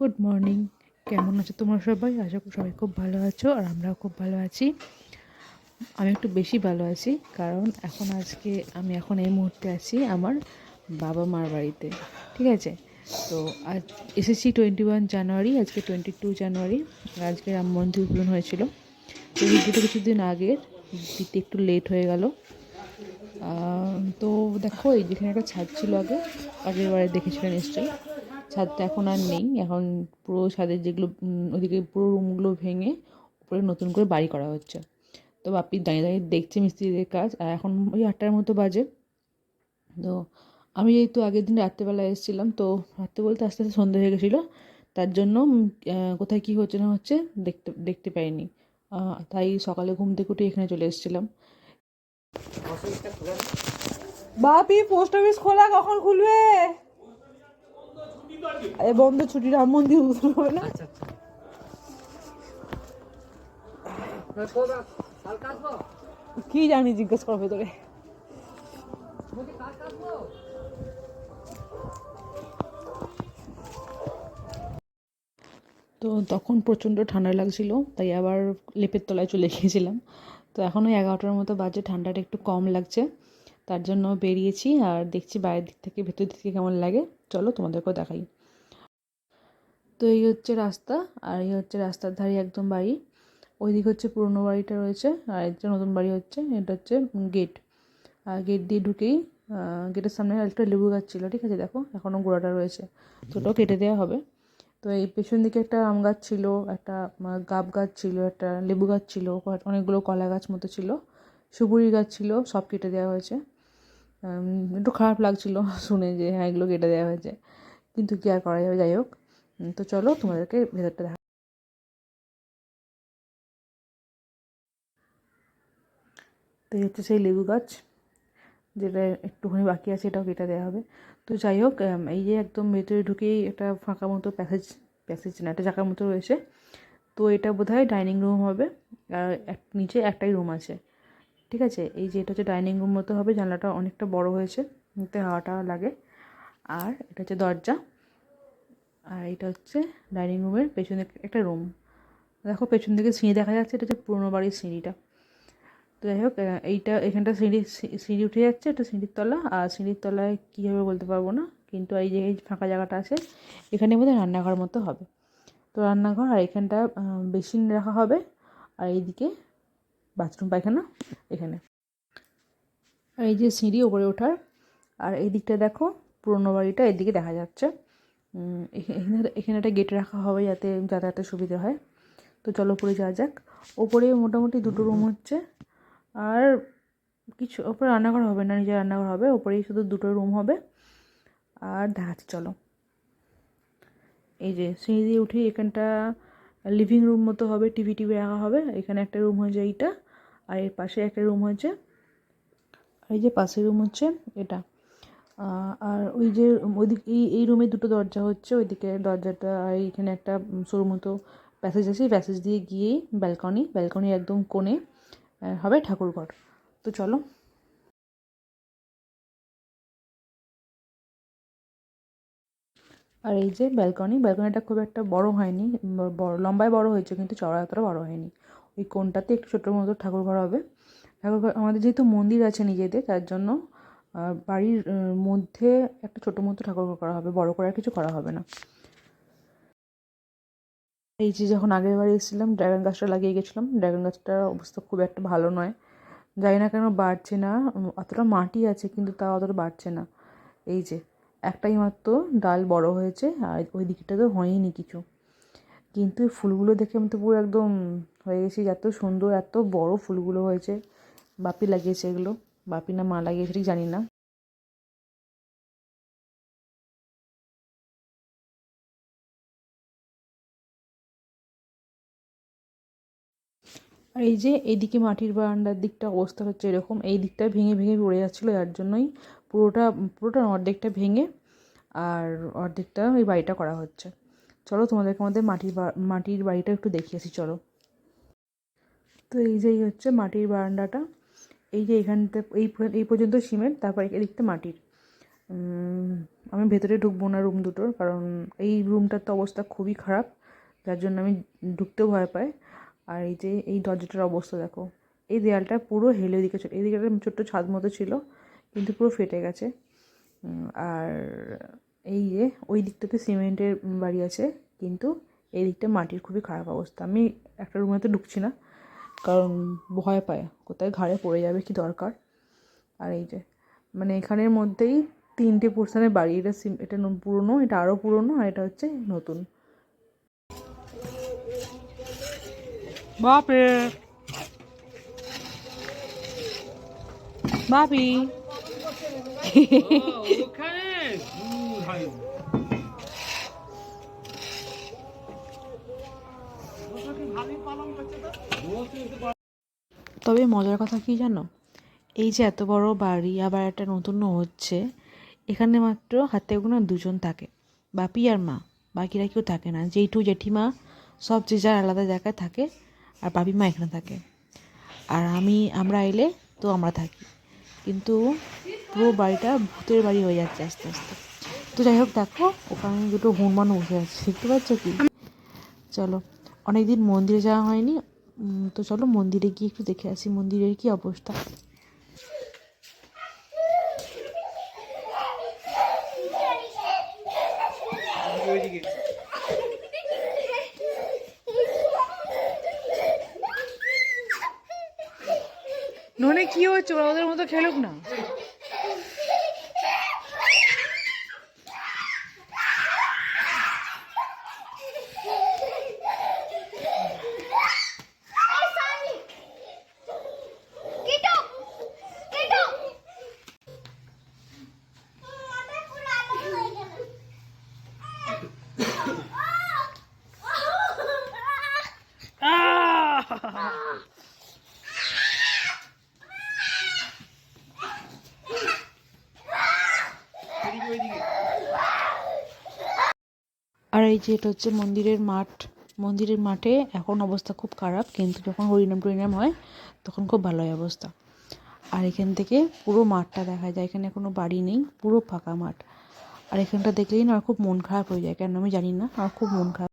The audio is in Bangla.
গুড মর্নিং কেমন আছো তোমরা সবাই? আশা করি সবাই খুব ভালো আছো আর আমরাও খুব ভালো আছি। আমি একটু বেশি ভালো আছি কারণ এখন আজকে আমি এখন এই মুহূর্তে আছি আমার বাবা মার বাড়িতে, ঠিক আছে? তো আজ এসেছি টোয়েন্টি ওয়ান জানুয়ারি, আজকে টোয়েন্টি টু জানুয়ারি আজকে রাম মন্দির উদ্বোধন হয়েছিল। তো ভিডিওটা কিছুদিন আগের, দিতে একটু লেট হয়ে গেল। তো দেখো, এই যেখানে একটা ছাদ ছিল আগে, আগের বারে দেখেছিলেন নিশ্চয়ই। ছাদটা এখন আর নেই। এখন পুরো ছাদের যেগুলো ওদিকে পুরো রুমগুলো ভেঙে উপরে নতুন করে বাড়ি করা হচ্ছে। তো বাপি দাঁড়িয়ে দাঁড়িয়ে দেখছে মিস্ত্রিদের কাজ, আর এখন ওই আটটার মতো বাজে। তো আমি যেহেতু আগের দিন রাত্রেবেলা এসেছিলাম, তো রাত্রে বলতে আস্তে আস্তে সন্ধে হয়ে গেছিল। তার জন্য কোথায় কী হচ্ছে না হচ্ছে দেখতে দেখতে পাইনি। তাই সকালে ঘুম থেকে উঠে এখানে চলে এসেছিলাম। বাপি পোস্ট অফিস খোলা কখন খুলবে? আরে বন্ধ ছুটি রাম মন্দির হবে না? কি জানি জিজ্ঞেস করো ভেতরে। তো তখন প্রচণ্ড ঠান্ডা লাগছিল তাই আবার লেপের তলায় চলে গিয়েছিলাম। তো এখন ওই এগারোটার মতো বাজে ঠান্ডাটা একটু কম লাগছে। তার জন্য বেরিয়েছি আর দেখছি বাইরের দিক থেকে, ভেতর দিক থেকে কেমন লাগে। চলো তোমাদেরকেও দেখাই। তো এই হচ্ছে রাস্তা আর এই হচ্ছে রাস্তার ধারে একদম বাড়ি। ওইদিক হচ্ছে পুরনো বাড়িটা রয়েছে আর এটা নতুন বাড়ি হচ্ছে, এটা হচ্ছে গেট। আর গেট দিয়ে ঢুকেই গেটের সামনে একটা লেবু গাছ ছিল, ঠিক আছে দেখো এখনও গোড়াটা রয়েছে। তো ওটাও কেটে দেওয়া হবে। তো এই পেছন দিকে একটা আম গাছ ছিল, একটা গাব গাছ ছিল, একটা লেবু গাছ ছিল, অনেকগুলো কলা গাছ মতো ছিল, সুপুরি গাছ ছিল, সব কেটে দেওয়া হয়েছে। একটু খারাপ লাগছিল শুনে যে হ্যাঁ এগুলো কেটে দেওয়া হয়েছে। কিন্তু কী আর করা যাবে? যাই হোক। তো চলো তোমাদেরকে ভেতরটা দেখা। তো এই হচ্ছে সেই লেবু গাছ, যেটা একটুখানি বাকি আছে, এটাও কেটে দেওয়া হবে। তো যাই হোক এই যে একদম ভেতরে ঢুকেই একটা ফাঁকা মতো প্যাসেজ প্যাসেজ না, একটা জায়গার মতো রয়েছে। তো এটা বোধহয় ডাইনিং রুম হবে। আর নিচে একটাই রুম আছে। ঠিক আছে? এই যে এটা হচ্ছে ডাইনিং রুম মতো হবে, জানলাটা অনেকটা বড় হয়েছে এতে হাওয়াটা লাগে। আর এটা হচ্ছে দরজা। আর এটা হচ্ছে ডাইনিং রুমের পেছনে একটা রুম। দেখো, পেছন দিকে সিঁড়ি দেখা যাচ্ছে, এটা হচ্ছে পুরোনো বাড়ির সিঁড়িটা। তো যাই হোক এইটা, এখানটা সিঁড়ি সিঁড়ি উঠে যাচ্ছে, এটা সিঁড়ির তলা। আর সিঁড়ির তলায় কী হবে বলতে পারব না, কিন্তু এই যে এই ফাঁকা জায়গাটা আছে, এখানে বোধহয় রান্নাঘর মতো হবে। তো রান্নাঘর আর এখানটা বেসিন রাখা হবে। আর এইদিকে বাথরুম পায়খানা এখানে। আর এই যে সিঁড়ি ওপরে ওঠার, আর এই দিকটা দেখো, পুরোনো বাড়িটা এদিকে দেখা যাচ্ছে। এখানে এখানে একটা গেট রাখা হবে যাতে যাতায়াতের সুবিধা হয়। তো চলো উপরে যাওয়া যাক। ওপরে মোটামুটি দুটো রুম হচ্ছে। আর কিছু, ওপরে রান্নাঘর হবে না, নিজের রান্নাঘর হবে। ওপরেই শুধু দুটো রুম হবে। আর দেখাচ্ছি, চলো। এই যে সিঁড়ি দিয়ে উঠে এখানটা লিভিং রুম মতো হবে টিভি টিভি রাখা হবে। এখানে একটা রুম হয়েছে এইটা আর এর পাশে একটা রুম হয়েছে। আর এই যে পাশের রুম হচ্ছে এটা। আর ওই যে ওইদিক, এই এই রুমে দুটো দরজা হচ্ছে। ওইদিকে দরজাটা আর এইখানে একটা সরু মতো প্যাসেজ আছে। প্যাসেজ দিয়ে গিয়েই ব্যালকনি ব্যালকনি একদম কোণে হবে ঠাকুরঘর। তো চলো। আর এই যে ব্যালকনি ব্যালকনিটা খুব একটা বড় হয়নি। লম্বায় বড় হয়েছে, কিন্তু চওড়া অতটা বড় হয়নি। ওই কোণটাতে একটু ছোটোর মতো ঠাকুরঘর হবে। ঠাকুরঘর আমাদের যেহেতু মন্দির আছে নিজেদের, তার জন্য বাড়ির মধ্যে একটা ছোটো মতো ঠাকুরঘর করা হবে, বড় করে কিছু করা হবে না। এই যে যখন আগের বাড়ি এসেছিলাম, ড্রাগন গাছটা লাগিয়ে গেছিলাম। ড্রাগন গাছটার অবস্থা খুব একটা ভালো নয়। জানি না কেন বাড়ছে না অতটা মাটি আছে, কিন্তু তাও অতটা বাড়ছে না। এই যে, একটাই মাত্র ডাল বড় হয়েছে, আর ওই দিকটা তো হয়নি কিছু। কিন্তু এই ফুলগুলো দেখে আমি তো পুরো একদম হয়ে গেছি এত সুন্দর, এত বড় ফুলগুলো হয়েছে। বাপি লাগিয়েছে এগুলো। বাপি না মা লাগিয়েছে, ঠিক জানি না। আর এই যে এইদিকে মাটির বারান্দার দিকটা অবস্থা হচ্ছে এরকম। এই দিকটা ভেঙে ভেঙে পড়ে যাচ্ছিল, যার জন্যই পুরোটা পুরোটা অর্ধেকটা ভেঙে আর অর্ধেকটা ওই বাড়িটা করা হচ্ছে। চলো তোমাদেরকে আমাদের মাটির মাটির বাড়িটা একটু দেখিয়েছি চলো। তো এই যে, এই হচ্ছে মাটির বারান্দাটা। এই যে এখানটা, এই এই পর্যন্ত সিমেন্ট, তারপর এদিকটা মাটির। আমি ভেতরে ঢুকবো না রুম দুটোর, কারণ এই রুমটার তো অবস্থা খুবই খারাপ, যার জন্য আমি ঢুকতেও ভয় পাই। আর এই যে, এই দরজাটার অবস্থা, দেখো। এই দেয়ালটা পুরো হেলে এদিকে এদিকে একটা ছোট্ট ছাদ মতো ছিল, কিন্তু পুরো ফেটে গেছে। আর এই যে, ওই দিকটাতে সিমেন্টের বাড়ি আছে, কিন্তু এই দিকটা মাটির খুবই খারাপ অবস্থা। আমি একটা রুমে তো ঢুকছি না, কারণ ভয় পায় কোথায় ঘাড়ে পড়ে যাবে কি দরকার। আর এই যে মানে এখানের মধ্যেই তিনটে পোর্শনের বাড়ি, এটা সিম- এটা পুরনো, এটা আরও পুরনো, আর এটা হচ্ছে নতুন। বাপরে! বাপি! তবে মজার কথা কি জানো? এই যে এত বড় বাড়ি, আবার একটা নতুন হচ্ছে, এখানে মাত্র হাতে গোনা দুজন থাকে, বাপি আর মা। বাকিরা কেউ থাকে না, জেঠু, জেঠিমা, সব যে যার আলাদা জায়গায় থাকে, আর বাপি মা এখানে থাকে। আর আমি, আমরা এলে তো আমরা থাকি। কিন্তু পুরো বাড়িটা ভূতের বাড়ি হয়ে যাচ্ছে আস্তে আস্তে। তো যাই হোক, দেখো, ওখানে দুটো হনুমান বসে আছে, দেখতে পাচ্ছ কি? চলো, অনেকদিন মন্দিরে যাওয়া হয়নি। তো চলো মন্দিরে গিয়ে একটু দেখে আসি, মন্দিরের কি অবস্থা। ননে কি হচ্ছে ওরা ওদের মতো খেলুক না। এই যে এটা হচ্ছে মন্দিরের মাঠ। মন্দিরের মাঠে এখন অবস্থা খুব খারাপ, কিন্তু যখন হরিনাম টরিনাম হয়, তখন খুব ভালো হয় অবস্থা। আর এখান থেকে পুরো মাঠটা দেখা যায়, এখানে কোনো বাড়ি নেই, পুরো ফাঁকা মাঠ। আর এখানটা দেখলেই না আমার খুব মন খারাপ হয়ে যায়, কেন আমি জানি না আমার খুব মন খারাপ।